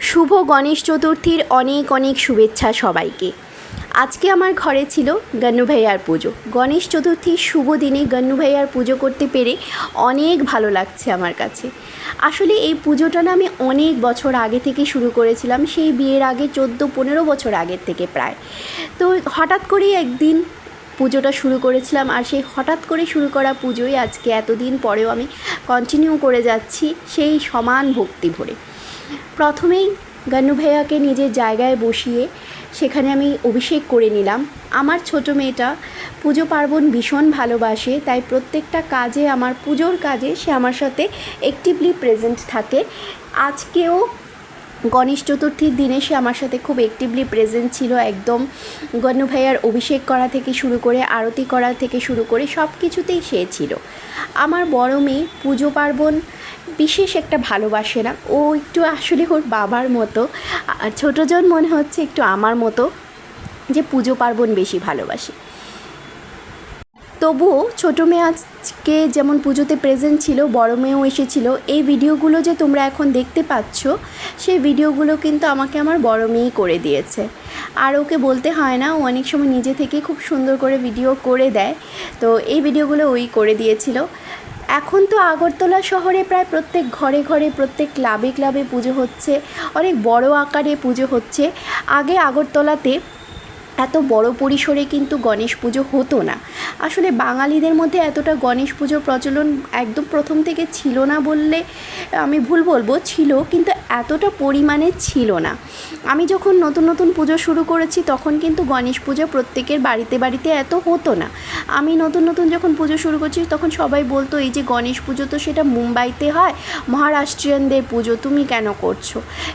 শুভ গণেশ চতুর্থীর অনেক অনেক শুভেচ্ছা সবাইকে। আজকে আমার ঘরে ছিল গন্নু ভাইয়ার পুজো। গণেশ চতুর্থীর শুভ দিনে গন্নু ভাইয়ার পুজো করতে পেরে অনেক ভালো লাগছে আমার কাছে। আসলে এই পুজোটা না আমি অনেক বছর আগে থেকে শুরু করেছিলাম, সেই বিয়ের আগে চোদ্দ পনেরো বছর আগের থেকে প্রায়। তো হঠাৎ করেই একদিন পুজোটা শুরু করেছিলাম আর সেই হঠাৎ করে শুরু করা পুজোই আজকে এতদিন পরেও আমি কন্টিনিউ করে যাচ্ছি সেই সমান ভক্তি ভরে। প্রথমেই গান্নু ভাইয়াকে নিজের জায়গায় বসিয়ে সেখানে আমি অভিষেক করে নিলাম। আমার ছোট মেয়েটা পুজো পার্বণ ভীষণ ভালোবাসে, তাই প্রত্যেকটা কাজে, আমার পুজোর কাজে সে আমার সাথে অ্যাক্টিভলি প্রেজেন্ট থাকে। আজকেও গণেশ চতুর্থীর দিনে সে আমার সাথে খুব অ্যাক্টিভলি প্রেজেন্ট ছিল একদম। গণ্য ভাইয়ার অভিষেক করা থেকে শুরু করে, আরতি করা থেকে শুরু করে সব কিছুতেই সে ছিল। আমার বড় মেয়ে পুজো পার্বণ বিশেষ একটা ভালোবাসে না। ও একটু আসলে ওর বাবার মতো। ছোটোজন মনে হচ্ছে একটু আমার মতো যে পুজো পার্বণ বেশি ভালোবাসে। তবুও ছোটো মেয়ে আজকে যেমন পুজোতে প্রেজেন্ট ছিল, বড় মেয়েও এসেছিল, এই ভিডিওগুলো যে তোমরা এখন দেখতে পাচ্ছ, সেই ভিডিওগুলো কিন্তু আমাকে আমার বড় মেয়েই করে দিয়েছে। আর ওকে বলতে হয় না, ও অনেক সময় নিজে থেকে খুব সুন্দর করে ভিডিও করে দেয়, তো এই ভিডিওগুলো ওই করে দিয়েছিল। এখন তো আগরতলা শহরে প্রায় প্রত্যেক ঘরে ঘরে, প্রত্যেক ক্লাবে ক্লাবে পুজো হচ্ছে, অনেক বড় আকারে পুজো হচ্ছে। আগে আগরতলাতে এত বড় পরিসরে কিন্তু গণেশ পুজো হতো না। আসলে বাঙালিদের মধ্যে এতটা গণেশ পুজোর প্রচলন একদম প্রথম থেকে ছিল না বললে আমি ভুল বলব, ছিল কিন্তু এতটা পরিমাণে ছিল না। আমি যখন নতুন নতুন পুজো শুরু করেছি তখন কিন্তু গণেশ পুজো প্রত্যেকের বাড়িতে বাড়িতে এত হতো না। আমি নতুন নতুন যখন পুজো শুরু করছি তখন সবাই বলতো, এই যে গণেশ পুজো তো সেটা মুম্বাইতে হয়, মহারাষ্ট্রিয়ানদের পুজো তুমি কেন করছ?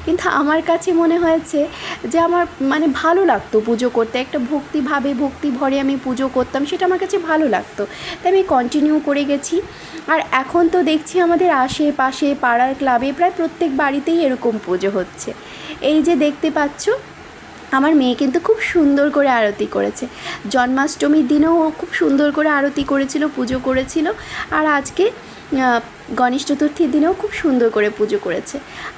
কিন্তু আমার কাছে মনে হয়েছে যে আমার মানে ভালো লাগতো পুজো করতে। একটা ভক্তিভাবে ভক্তি ভরে আমি পুজো করতাম, সেটা আমার কাছে ভালো লাগতো। তাই আমি কন্টিনিউ করে গেছি। আর এখন তো দেখছি আমাদের আশেপাশে, পাড়ার ক্লাবে প্রায় প্রত্যেক বাড়িতেই এরকম পুজো হচ্ছে। এই যে দেখতে পাচ্ছ, আমার মেয়ে কিন্তু খুব সুন্দর করে আরতি করেছে। জন্মাষ্টমীর দিনেও খুব সুন্দর করে আরতি করেছিল, পুজো করেছিল। আর আজকে গণেশ চতুর্থীর দিনেও খুব সুন্দর করে পুজো করেছে।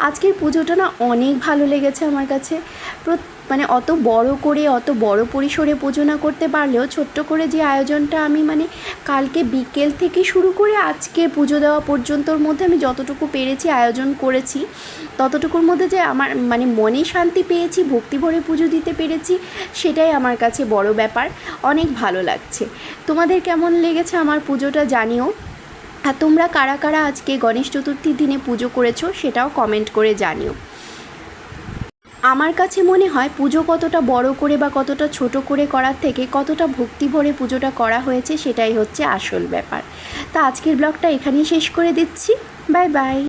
আজকের পুজোটা না অনেক ভালো লেগেছে আমার কাছে। মানে অত বড় করে, অত বড় পরিসরে পুজো না করতে পারলেও ছোট্ট করে যে আয়োজনটা আমি মানে কালকে বিকেল থেকে শুরু করে আজকে পুজো দেওয়া পর্যন্তর মধ্যে আমি যতটুকু পেরেছি আয়োজন করেছি, ততটুকুর মধ্যে যে আমার মানে মনে শান্তি পেয়েছি, ভক্তি ভরে পুজো দিতে পেরেছি, সেটাই আমার কাছে বড় ব্যাপার। অনেক ভালো লাগছে। তোমাদের কেমন লেগেছে আমার পুজোটা জানিও। আর তোমরা কারা কারা আজকে গণেশ চতুর্থীর দিনে পুজো করেছ সেটাও কমেন্ট করে জানিও। আমার কাছে মনে হয় পুজো কতটা বড় করে বা কতটা ছোট করে করার থেকে কতটা ভক্তি ভরে পুজোটা করা হয়েছে সেটাই হচ্ছে আসল ব্যাপার। তা আজকের ব্লগটা এখানেই শেষ করে দিচ্ছি। Bye bye.